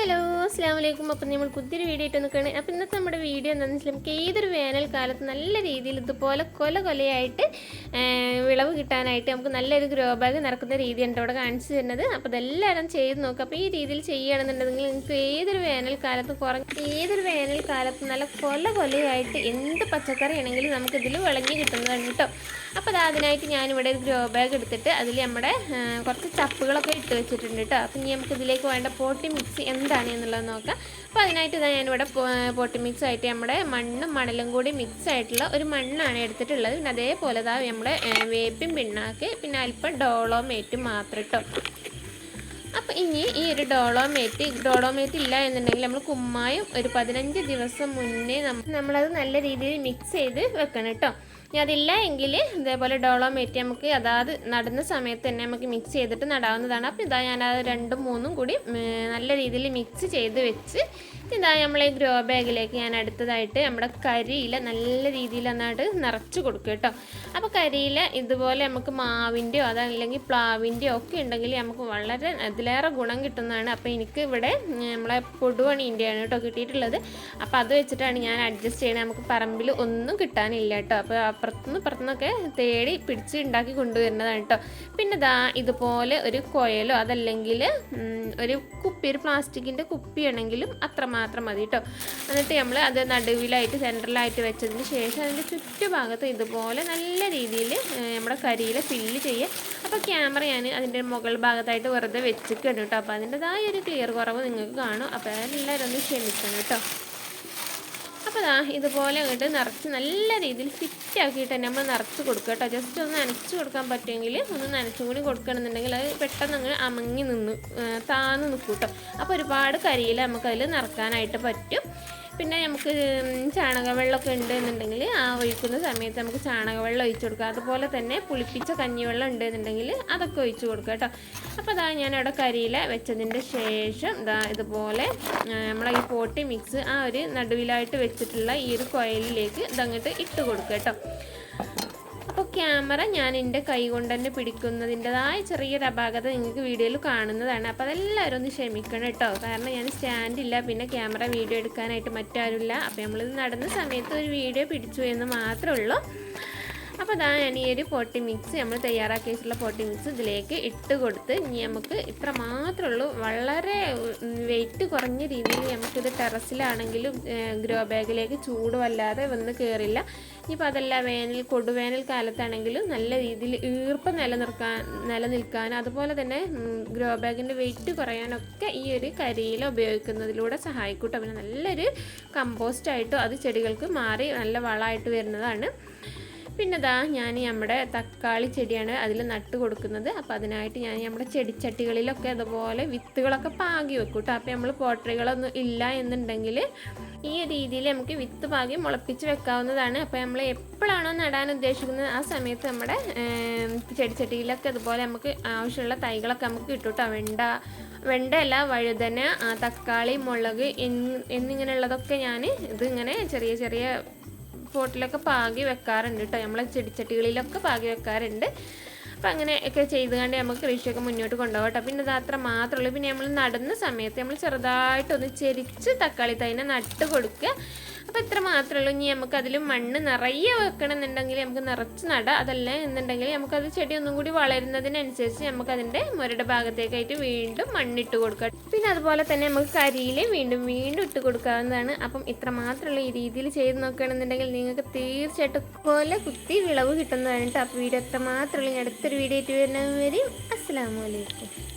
Hello. അസ്സാം വലൈക്കും അപ്പം നമ്മൾ പുതിയൊരു വീഡിയോ ഇട്ട് നിൽക്കുകയാണ് അപ്പം ഇന്നത്തെ നമ്മുടെ വീഡിയോ എന്താണെന്ന് വെച്ചാൽ നമുക്ക് ഏതൊരു വേനൽക്കാലത്ത് നല്ല രീതിയിൽ ഇതുപോലെ കൊല കൊലയായിട്ട് വിളവ് കിട്ടാനായിട്ട് നമുക്ക് നല്ലൊരു ഗ്രോ ബാഗ് നിറക്കുന്ന രീതിയാണ് ഇവിടെ കാണിച്ചു തരുന്നത്. അപ്പോൾ ഇതെല്ലാവരും ചെയ്ത് നോക്കുക അപ്പോൾ ഈ രീതിയിൽ ചെയ്യുകയാണെന്നുണ്ടെങ്കിൽ നിങ്ങൾക്ക് ഏതൊരു വേനൽക്കാലത്ത് കുറഞ്ഞ ഏതൊരു വേനൽക്കാലത്ത് നല്ല കൊല കൊലയായിട്ട് എന്ത് പച്ചക്കറി ആണെങ്കിലും നമുക്ക് ഇതിൽ വിളഞ്ഞ് കിട്ടുന്നതാണ് കേട്ടോ. അപ്പോൾ അത് അതിനായിട്ട് ഞാനിവിടെ ഒരു ഗ്രോ ബാഗ് എടുത്തിട്ട് അതിൽ നമ്മുടെ കുറച്ച് ചപ്പുകളൊക്കെ ഇട്ട് വെച്ചിട്ടുണ്ട് കേട്ടോ. അപ്പം ഇനി നമുക്ക് ഇതിലേക്ക് വേണ്ട പോട്ടി മിക്സ് എന്താണ് എന്നുള്ളത് നോക്കാം. അപ്പോൾ അതിനായിട്ട് ഇതാ ഞാനിവിടെ പൊട്ടി മിക്സ് ആയിട്ട് നമ്മുടെ മണ്ണും മണലും കൂടി മിക്സ് ആയിട്ടുള്ള ഒരു മണ്ണാണ് എടുത്തിട്ടുള്ളത്. പിന്നെ അതേപോലെ ഇതാ നമ്മുടെ വേപ്പിൻ പിണ്ണാക്ക് പിന്നെ അല്പം ഡോളോ മേറ്റും മാത്രം കേട്ടോ അപ്പോൾ ഇനി ഈ ഒരു ഡോളോമേറ്റ് ഡോളോമേറ്റ് ഇല്ല എന്നുണ്ടെങ്കിൽ നമ്മൾ കുമ്മായം ഒരു പതിനഞ്ച് ദിവസം മുന്നേ നമ്മ- നമ്മളത് നല്ല രീതിയിൽ മിക്സ് ചെയ്ത് വെക്കണം കേട്ടോ. ഇനി അതില്ല എങ്കിൽ ഇതേപോലെ ഡോളോമേറ്റ് നമുക്ക് അതാത് നടുന്ന സമയത്ത് തന്നെ നമുക്ക് മിക്സ് ചെയ്തിട്ട് നടാവുന്നതാണ്. അപ്പോൾ ഇതാ ഞാൻ അത് രണ്ടും മൂന്നും കൂടി നല്ല രീതിയിൽ മിക്സ് ചെയ്ത് വെച്ച് ഇതാ നമ്മളെ ഗ്രോ ബാഗിലേക്ക് ഞാൻ അടുത്തതായിട്ട് നമ്മുടെ കരിയില നല്ല രീതിയിൽ നന്നായിട്ട് നിറച്ച് കൊടുക്കും കേട്ടോ. അപ്പോൾ കരിയില ഇതുപോലെ നമുക്ക് മാവിന്റെയോ അതല്ലെങ്കിൽ പ്ലാവിന്റെയോ ഒക്കെ ഉണ്ടെങ്കിൽ നമുക്ക് വളരെ അതിലേറെ ഗുണം കിട്ടുന്നതാണ്. അപ്പോൾ എനിക്ക് ഇവിടെ നമ്മളെ പൊടുവണീന്റെയാണ് കേട്ടോ കിട്ടിയിട്ടുള്ളത്. അപ്പോൾ അത് വെച്ചിട്ടാണ് ഞാൻ അഡ്ജസ്റ്റ് ചെയ്യണത്. നമുക്ക് പറമ്പിൽ ഒന്നും കിട്ടാനില്ല കേട്ടോ. അപ്പോൾ അപ്പുറത്തുനിന്ന് ഇപ്പുറത്തുനിന്നൊക്കെ തേടി പിടിച്ച് ഉണ്ടാക്കി കൊണ്ടുവരുന്നതാണ് കേട്ടോ. പിന്നെ ദാ ഇതുപോലെ ഒരു കൊയലോ അതല്ലെങ്കിൽ ഒരു കുപ്പി ഒരു പ്ലാസ്റ്റിക്കിന്റെ കുപ്പിയാണെങ്കിലും അത്രമാത്രം മതി കേട്ടോ എന്നിട്ട് നമ്മൾ അത് നടുവിലായിട്ട് സെന്ററിലായിട്ട് വെച്ചതിന് ശേഷം അതിന്റെ ചുറ്റുഭാഗത്ത് ഇതുപോലെ നല്ല രീതിയിൽ നമ്മുടെ കരിയില ഫില്ല് ചെയ്യുക അപ്പോൾ ക്യാമറ ഞാൻ അതിന്റെ മുകൾ ഭാഗത്തായിട്ട് വെറുതെ വെച്ചിട്ടുണ്ട് കേട്ടോ അപ്പോൾ അതിന്റെതായ ഒരു ക്ലിയർ കുറവ് നിങ്ങൾക്ക് കാണും. അപ്പോൾ എല്ലാവരും ഒന്ന് ക്ഷമിക്കണം കേട്ടോ അപ്പോൾ ഇതുപോലെ അങ്ങോട്ട് നിറച്ച് നല്ല രീതിയിൽ ഫിറ്റ് ആക്കിയിട്ട് തന്നെ നമ്മൾ നിറച്ച് കൊടുക്കുക കേട്ടോ. ജസ്റ്റ് ഒന്ന് നനച്ച് കൊടുക്കാൻ പറ്റുമെങ്കിൽ ഒന്ന് നനച്ചും കൂടി കൊടുക്കണമെന്നുണ്ടെങ്കിൽ അത് പെട്ടെന്ന് അങ്ങ് അമങ്ങി നിന്ന് താന്ന് നിൽക്കും കേട്ടോ. അപ്പോൾ ഒരുപാട് കരിയിൽ നമുക്കതിൽ നിറക്കാനായിട്ട് പറ്റും. പിന്നെ നമുക്ക് ചാണകവെള്ളമൊക്കെ ഉണ്ട് എന്നുണ്ടെങ്കിൽ ആ ഒഴിക്കുന്ന സമയത്ത് നമുക്ക് ചാണകവെള്ളം ഒഴിച്ചു കൊടുക്കുക അതുപോലെ തന്നെ പുളിപ്പിച്ച കഞ്ഞിവെള്ളം ഉണ്ട് എന്നുണ്ടെങ്കിൽ അതൊക്കെ ഒഴിച്ചു കൊടുക്കുക കേട്ടോ. അപ്പോൾ അതാ ഞാൻ അവിടെ കരിയില വെച്ചതിന്റെ ശേഷം ഇതാ ഇതുപോലെ നമ്മളെ ഈ പോട്ടി മിക്സ് ആ ഒരു നടുവിലായിട്ട് വെച്ചിട്ടുള്ള ഈ ഒരു കോയിലിലേക്ക് ഇതങ്ങോട്ട് ഇട്ട് കൊടുക്കുക കേട്ടോ. ക്യാമറ ഞാൻ എന്റെ കൈ കൊണ്ട് തന്നെ പിടിക്കുന്നതിന്റെതായ ചെറിയൊരു അപാകത നിങ്ങൾക്ക് വീഡിയോയിൽ കാണുന്നതാണ്. അപ്പോൾ അതെല്ലാവരും ഒന്ന് ക്ഷമിക്കണം കേട്ടോ. കാരണം ഞാൻ സ്റ്റാൻഡ് ഇല്ല പിന്നെ ക്യാമറ വീഡിയോ എടുക്കാനായിട്ട് മറ്റാരുമില്ല. അപ്പോൾ നമ്മളിത് നടന്ന സമയത്ത് ഒരു വീഡിയോ പിടിച്ചു എന്ന് മാത്രമേ ഉള്ളൂ. അപ്പോൾ അതാണ് ഈ ഒരു പൊട്ടി മിക്സ് നമ്മൾ തയ്യാറാക്കി വെച്ചിട്ടുള്ള പോട്ടി മിക്സ് ഇതിലേക്ക് ഇട്ട് കൊടുത്ത് ഇനി നമുക്ക് ഇത്ര മാത്രമേ ഉള്ളൂ. വളരെ വെയിറ്റ് കുറഞ്ഞ രീതിയിൽ നമുക്കിത് ടെറസിലാണെങ്കിലും ഗ്രോ ബാഗിലേക്ക് ചൂട് വല്ലാതെ വന്ന് കയറില്ല ഇനിയിപ്പോൾ അതല്ല വേനൽ കൊടുവേനൽ കാലത്താണെങ്കിലും നല്ല രീതിയിൽ ഈർപ്പം നിലനിർക്കാൻ നിലനിൽക്കാൻ അതുപോലെ തന്നെ ഗ്രോ ബാഗിന്റെ വെയിറ്റ് കുറയാനൊക്കെ ഈ ഒരു കരിയില ഉപയോഗിക്കുന്നതിലൂടെ സഹായിക്കൂട്ടോ. പിന്നെ നല്ലൊരു കമ്പോസ്റ്റായിട്ടും അത് ചെടികൾക്ക് മാറി നല്ല വളമായിട്ട് വരുന്നതാണ്. പിന്നെ ദാ ഞാൻ നമ്മുടെ തക്കാളി ചെടിയാണ് അതിൽ നട്ട് കൊടുക്കുന്നത്. അപ്പോൾ അതിനായിട്ട് ഞാൻ നമ്മുടെ ചെടിച്ചട്ടികളിലൊക്കെ അതുപോലെ വിത്തുകളൊക്കെ പാകി വെക്കും കേട്ടോ അപ്പോൾ നമ്മൾ പോട്ടറികളൊന്നും ഇല്ല എന്നുണ്ടെങ്കിൽ ഈ രീതിയിൽ നമുക്ക് വിത്ത് പാകി മുളപ്പിച്ച് വെക്കാവുന്നതാണ്. അപ്പോൾ നമ്മൾ എപ്പോഴാണോ നടാൻ ഉദ്ദേശിക്കുന്നത് ആ സമയത്ത് നമ്മുടെ ചെടിച്ചട്ടിയിലൊക്കെ അതുപോലെ നമുക്ക് ആവശ്യമുള്ള തൈകളൊക്കെ നമുക്ക് കിട്ടും കേട്ടോ വെണ്ട വെണ്ടയല്ല വഴുതന തക്കാളി മുളക് എന്ന് എന്നിങ്ങനെയുള്ളതൊക്കെ ഞാൻ ഇതിങ്ങനെ ചെറിയ ചെറിയ പോട്ടിലൊക്കെ പാകി വെക്കാറുണ്ട് കേട്ടോ നമ്മളെ ചെടിച്ചട്ടികളിലൊക്കെ പാകി വെക്കാറുണ്ട്. അപ്പം അങ്ങനെയൊക്കെ ചെയ്ത് കണ്ട് നമുക്ക് കൃഷിയൊക്കെ മുന്നോട്ട് കൊണ്ടുപോകാം കേട്ടോ പിന്നെ ഇത് അത്ര മാത്രമേ ഉള്ളൂ. പിന്നെ നമ്മൾ നടുന്ന സമയത്ത് നമ്മൾ ചെറുതായിട്ടൊന്ന് ചെരിച്ച് തക്കാളി തൈനെ നട്ട് കൊടുക്കുക. അപ്പോൾ ഇത്ര മാത്രമേ ഉള്ളൂ ഇനി നമുക്ക് അതിൽ മണ്ണ് നിറയെ വെക്കണം എന്നുണ്ടെങ്കിൽ നമുക്ക് നിറച്ച് നടാം അതല്ല എന്നുണ്ടെങ്കിൽ നമുക്കത് ചെടി ഒന്നും കൂടി വളരുന്നതിനനുസരിച്ച് നമുക്ക് അതിന്റെ മുരട് ഭാഗത്തേക്കായിട്ട് വീണ്ടും മണ്ണിട്ട് കൊടുക്കാം. പിന്നെ അതുപോലെ തന്നെ നമുക്ക് കരിയിൽ വീണ്ടും വീണ്ടും ഇട്ട് കൊടുക്കാവുന്നതാണ്. അപ്പം ഇത്ര മാത്രമുള്ള ഈ രീതിയിൽ ചെയ്ത് നോക്കുകയാണെന്നുണ്ടെങ്കിൽ നിങ്ങൾക്ക് തീർച്ചയായിട്ടും പോലെ കുത്തി വിളവ് കിട്ടുന്നതാണ് കേട്ടോ. അപ്പോൾ വീഡിയോ എത്ര മാത്രമുള്ള അടുത്തൊരു വീഡിയോ ആയിട്ട് വരുന്നവരെയും അസ്സാം വലൈക്കും